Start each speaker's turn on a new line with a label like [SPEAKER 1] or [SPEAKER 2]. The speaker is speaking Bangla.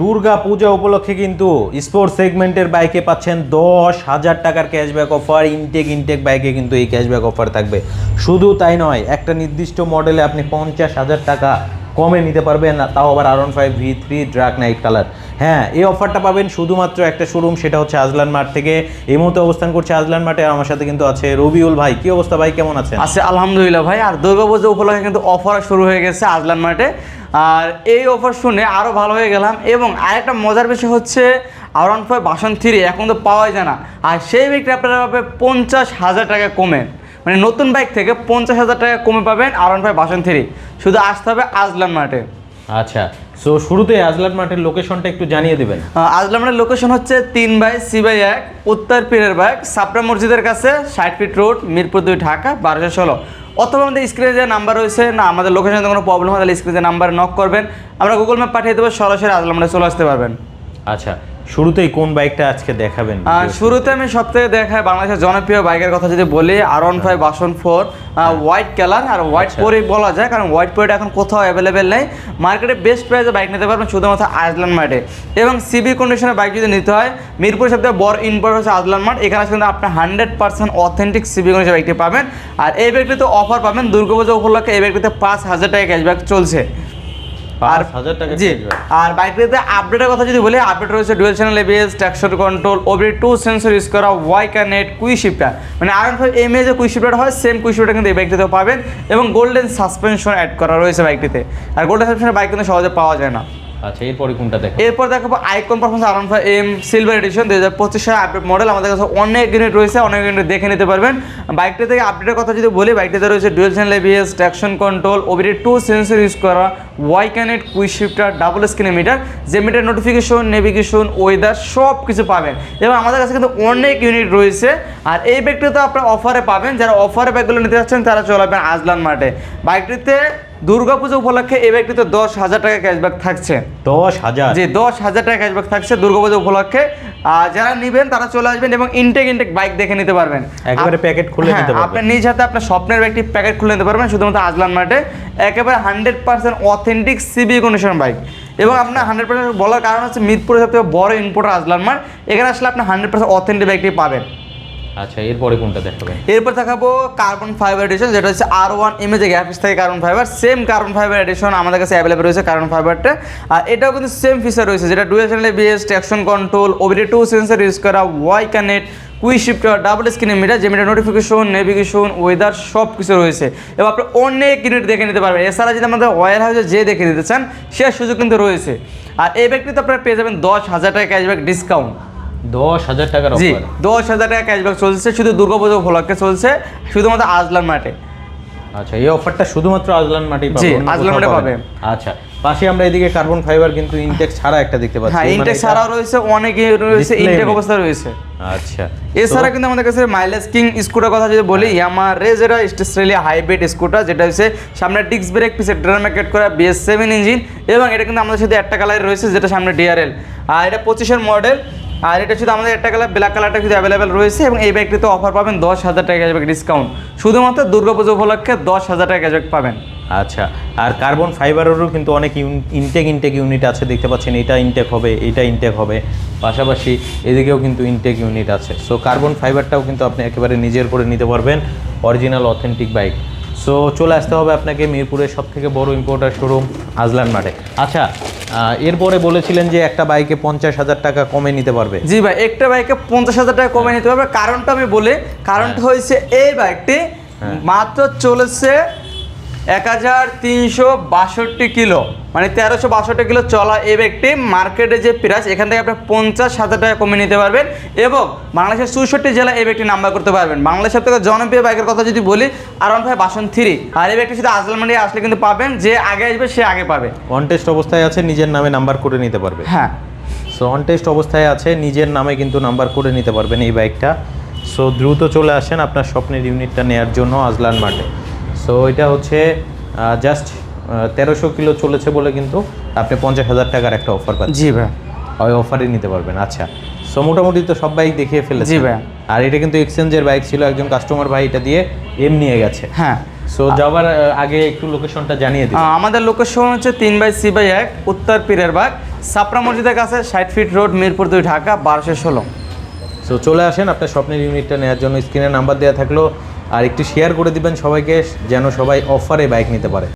[SPEAKER 1] দুর্গা পূজা উপলক্ষে কিন্তু স্পোর্টস সেগমেন্টের বাইকে পাচ্ছেন দশ হাজার টাকার ক্যাশব্যাক অফার ইনটেক ইনটেক বাইকে কিন্তু এই ক্যাশব্যাক অফার থাকবে। শুধু তাই নয়, একটা নির্দিষ্ট মডেলে আপনি পঞ্চাশ হাজার টাকা কমে নিতে পারবেন, তাও আবার R one five V three dark knight colour হ্যাঁ এই অফারটা পাবেন শুধুমাত্র একটা শোরুম সেটা হচ্ছে আজলান মাঠ থেকে। এই মুহূর্তে অবস্থান করছে আজলান মাঠে আর আমার সাথে কিন্তু আছে রবিউল ভাই। কি অবস্থা ভাই কেমন আছেন?
[SPEAKER 2] আছে আলহামদুলিল্লাহ ভাই। আর দুর্গাপূজা উপলক্ষে কিন্তু অফার শুরু হয়ে গেছে আজলান মাঠে। আর এই অফার শুনে আরও ভালো হয়ে গেলাম। এবং আরেকটা মজার বিষয় হচ্ছে R one five version three এখন তো পাওয়াই যায় না। আর সেই বাইকটা আপনারা পাবে পঞ্চাশ হাজার টাকা কমে। মানে নতুন বাইক থেকে পঞ্চাশ হাজার টাকা কমে পাবেন R one five version three শুধু আসতে হবে আজলান মাঠে।
[SPEAKER 1] আচ্ছা সো শুরুতে আজলান মাঠের লোকেশনটা একটু জানিয়ে দেবেন।
[SPEAKER 2] আজলার আজলান মাঠের লোকেশন হচ্ছে তিন বাই সি বাই এক উত্তর পীরের বাগ সাপরা মসজিদের কাছে ষাট ফিট রোড মিরপুর দুই ঢাকা বারোশো ষোলো। অথবা আমাদের স্ক্রিনে যে নাম্বার রয়েছে না আমাদের লোকেশনে কোনো প্রবলেম হয় তাহলে স্ক্রিনে নাম্বার নক করবেন। আমরা গুগল ম্যাপ পাঠিয়ে দেবো সরাসরি আজলান মাঠে চলে আসতে পারবেন।
[SPEAKER 1] আচ্ছা শুরুতেই কোন বাইকটা আজকে দেখাবেন?
[SPEAKER 2] আর শুরুতে আমি সব থেকে দেখাই বাংলাদেশের জনপ্রিয় বাইকের কথা যদি বলি R one five version four white colour আর হোয়াইট
[SPEAKER 1] আচ্ছা।
[SPEAKER 2] বলা যায় কারণ হোয়াইট পরেটা এখন কোথাও অ্যাভেলেবেল নেই। মার্কেটে বেস্ট প্রাইসে বাইক নিতে পারবেন শুধুমাত্র আজলান মার্টে এবং সিবি কন্ডিশনের বাইক যদি নিতে হয় মিরপুর সবথেকে বড় ইম্পোর্ট হচ্ছে আজলান মার্ট এখানে আসলে কিন্তু আপনি hundred percent authentic C B condition বাইকটি পাবেন। আর এই বাইকটিতে অফার পাবেন দুর্গাপূজা উপলক্ষে এই বাইকটিতে পাঁচ হাজার টাকা ক্যাশব্যাক চলছে।
[SPEAKER 1] আর হাজার টাকা
[SPEAKER 2] জি আর বাইকটিতে আপডেটের কথা যদি বলি আপডেট রয়েছে dual channel ABS traction control OBD two sensor use করা ওয়াই কানেট কুই শিফটার মানে আর ফাইভ এম এ যে কুই শিফটার হয় সেম কুই শিফটার কিন্তু এই বাইকটিতেও পাবেন। এবং গোল্ডেন সাসপেনশন অ্যাড করা রয়েছে বাইকটিতে আর গোল্ডেন সাসপেনশন বাইক কিন্তু সহজে পাওয়া যায় না।
[SPEAKER 1] আচ্ছা এরপরে কোনটা দেখো
[SPEAKER 2] এরপর দেখাবো icon performance R five M silver edition দুই হাজার পঁচিশ আপডেট মডেল আমাদের কাছে অনেক ইউনিট রয়েছে, অনেক ইউনিট দেখে নিতে পারবেন। বাইকটা থেকে আপডেটের কথা যদি বলি, বাইকটাতে রয়েছে dual channel ABS traction control OBD two sensor use করা Y connect quick shifter double screen meter যে মিটার নোটিফিকেশন নেভিগেশন ওয়েদার সব কিছু পাবেন। এবং আমাদের কাছে কিন্তু অনেক ইউনিট রয়েছে। আর এই বাইকটা তো আপনারা অফারে পাবেন। যারা অফারে বাইকগুলো নিতে যাচ্ছেন, তারা চলাবেন আজলান মাঠে বাইকটিতে দুর্গাপুজো উপলক্ষে এই বাইকটিতে দশ হাজার টাকা ক্যাশব্যাক থাকছে।
[SPEAKER 1] দশ হাজার?
[SPEAKER 2] জি দশ হাজার টাকা ক্যাশব্যাক থাকছে দুর্গাপূজা উপলক্ষে। আর যারা নেবেন তারা চলে আসবেন এবং ইনটেক ইনটেক বাইক দেখে নিতে পারবেন।
[SPEAKER 1] একেবারে প্যাকেট খুলে
[SPEAKER 2] হ্যাঁ,
[SPEAKER 1] নিতে পারবেন।
[SPEAKER 2] আপনি নিজ হাতে আপনার স্বপ্নের একটি প্যাকেট খুলে নিতে পারবেন শুধুমাত্র আজলান মার্টে। একেবারে hundred percent authentic C B condition bike এবং আপনার হান্ড্রেড পার্সেন্ট বলার কারণ হচ্ছে মিরপুরের সবথেকে বড় ইম্পোর্টার আজলান মাঠ এখানে আসলে আপনি হান্ড্রেড পার্সেন্ট অথেন্টিক বাইকটি পাবেন।
[SPEAKER 1] আচ্ছা এরপরে কোনটা দেখাবেন?
[SPEAKER 2] এরপর দেখাবো কার্বন ফাইবার এডিশন যেটা হচ্ছে আর ওয়ান ইমেজে গ্যাপিস থেকে carbon fibre same carbon fibre edition আমাদের কাছে অ্যাভেলেবল রয়েছে কার্বন ফাইবারটা আর এটাও কিন্তু সেম ফিচার রয়েছে, যেটা ডুয়েল চ্যানেলে B S traction control OBD two sensor use করা Y connect quick shifter double screen meter যে মিটার নোটিফিকেশন নেভিগেশন ওয়েদার সব কিছু রয়েছে। এবং আপনি অনেক ইউনিট দেখে নিতে পারবেন। এছাড়া যদি আমাদের ওয়ার হাউসে যে দেখে নিতে চান, সে সুযোগ কিন্তু রয়েছে। আর এই ব্যক্তিতে আপনারা পেয়ে যাবেন দশ হাজার টাকা ক্যাশব্যাক ডিসকাউন্ট
[SPEAKER 1] দশ হাজার টাকার
[SPEAKER 2] জি দশ হাজার টাকা ক্যাশব্যাক চলছে শুধু দুর্গাপুজো উপলক্ষে চলছে শুধুমাত্র আজলান মাঠে।
[SPEAKER 1] আচ্ছা এই অফারটা শুধুমাত্র আজলান মাটি
[SPEAKER 2] জি, আজলান মাটি পাবেন।
[SPEAKER 1] আচ্ছা পাশে আমরা এদিকে কার্বন ফাইবার কিন্তু ইনটেক ছাড়া একটা দেখতে পাচ্ছি।
[SPEAKER 2] হ্যাঁ
[SPEAKER 1] মানে
[SPEAKER 2] ইনটেক
[SPEAKER 1] এটা-
[SPEAKER 2] ছাড়াও রয়েছে অনেক রয়েছে ইনটেক অবস্থা রয়েছে।
[SPEAKER 1] আচ্ছা
[SPEAKER 2] এছাড়া কিন্তু আমাদের কাছে মাইলেজ কিং স্কুটার কথা যদি বলি ইয়ামা রেজেরা স্টেসট্রেলিয়া হাইব্রিড স্কুটার যেটা হচ্ছে সামনে ডিস্ক ব্রেক পিছে ড্রাম ম্যাকেট করা বিএস সেভেন ইঞ্জিন এবং এটা কিন্তু আমাদের সাথে একটা কালার রয়েছে যেটা সামনে ডিআরএল আর এটা পঁচিশের মডেল আর এটা শুধু আমাদের একটা কালার ব্ল্যাক কালারটা কিন্তু অ্যাভেলেবেল রয়েছে এবং এই ব্যাগটিতে অফার পাবেন দশ হাজার টাকা ক্যাশব্যাক ডিসকাউন্ট শুধুমাত্র দুর্গাপুজো উপলক্ষে দশ হাজার টাকা ক্যাশব্যাক পাবেন।
[SPEAKER 1] আচ্ছা আর কার্বন ফাইবারেরও কিন্তু অনেক ইনটেক ইনটেক ইউনিট আছে, দেখতে পাচ্ছেন এটা ইনটেক হবে, এটা ইনটেক হবে। পাশাপাশি এদিকেও কিন্তু ইনটেক ইউনিট আছে। সো কার্বন ফাইবারটাও কিন্তু আপনি একেবারে নিজের করে নিতে পারবেন অরিজিনাল অথেন্টিক বাইক সো চলে আসতে হবে আপনাকে মিরপুরের সব থেকে বড় ইম্পোর্টার শোরুম আজলান মাঠে। আচ্ছা এরপরে বলেছিলেন যে একটা বাইকে পঞ্চাশ হাজার টাকা কমে নিতে পারবে।
[SPEAKER 2] জি ভাই একটা বাইকে পঞ্চাশ হাজার টাকা কমে নিতে পারবে। কারণটা আমি বলে কারণটা হয়েছে এই বাইকটি
[SPEAKER 1] হ্যাঁ।
[SPEAKER 2] মাত্র চলেছে এক হাজার তিনশো বাষট্টি কিলো। মানে তেরোশো বাষট্টি কিলো চলা এই ব্যক্তি মার্কেটে যে প্রাইস এখান থেকে আপনি পঞ্চাশ হাজার টাকা কমে নিতে পারবেন এবং বাংলাদেশের চৌষট্টি জেলায় এই ব্যক্তি নাম্বার করতে পারবেন। বাংলাদেশের থেকে জনপ্রিয় বাইকের কথা যদি বলি আর ভাই বাসন থ্রি আর এই ব্যক্তি শুধু আজলামানি আসলে কিন্তু পাবেন যে আগে আসবে সে আগে পাবে।
[SPEAKER 1] কন্টেস্ট অবস্থায় আছে নিজের নামে নাম্বার করে নিতে পারবে।
[SPEAKER 2] হ্যাঁ।
[SPEAKER 1] সো অনটেস্ট অবস্থায় আছে নিজের নামে কিন্তু নাম্বার করে নিতে পারবেন এই বাইকটা। সো দ্রুত চলে আসেন আপনার স্বপ্নের ইউনিটটা নেয়ার জন্য আজলান মাঠে। সো এটা হচ্ছে জাস্ট তেরোশো কিলো চলেছে বলে কিন্তু আপনি পঞ্চাশ হাজার টাকার একটা অফার পাচ্ছেন।
[SPEAKER 2] জি ভাই।
[SPEAKER 1] ওই অফারে নিতে পারবেন আচ্ছা। সো মোটামুটি তো সব বাইক দেখিয়ে ফেলেছে।
[SPEAKER 2] জি ভাই।
[SPEAKER 1] আর এটা কিন্তু এক্সচেঞ্জের বাইক ছিল একজন কাস্টমার ভাই এটা দিয়ে এম নিয়ে গেছে।
[SPEAKER 2] হ্যাঁ।
[SPEAKER 1] সো যাওয়ার আগে একটু লোকেশনটা জানিয়ে দিন।
[SPEAKER 2] আহ, আমাদের লোকেশন হচ্ছে তিন বাই সি বাই এক উত্তর পীরের বাগ সাপরা মসজিদের কাছে ষাট ফিট রোড মিরপুর দুই ঢাকা বারোশো ষোলো।
[SPEAKER 1] সো চলে আসেন আপনার স্বপ্নের ইউনিটটা নেওয়ার জন্য। স্ক্রিনে নাম্বার দেওয়া থাকল। আর একটু শেয়ার করে দিবেন সবাইকে যেন সবাই অফারে বাইক নিতে পারে।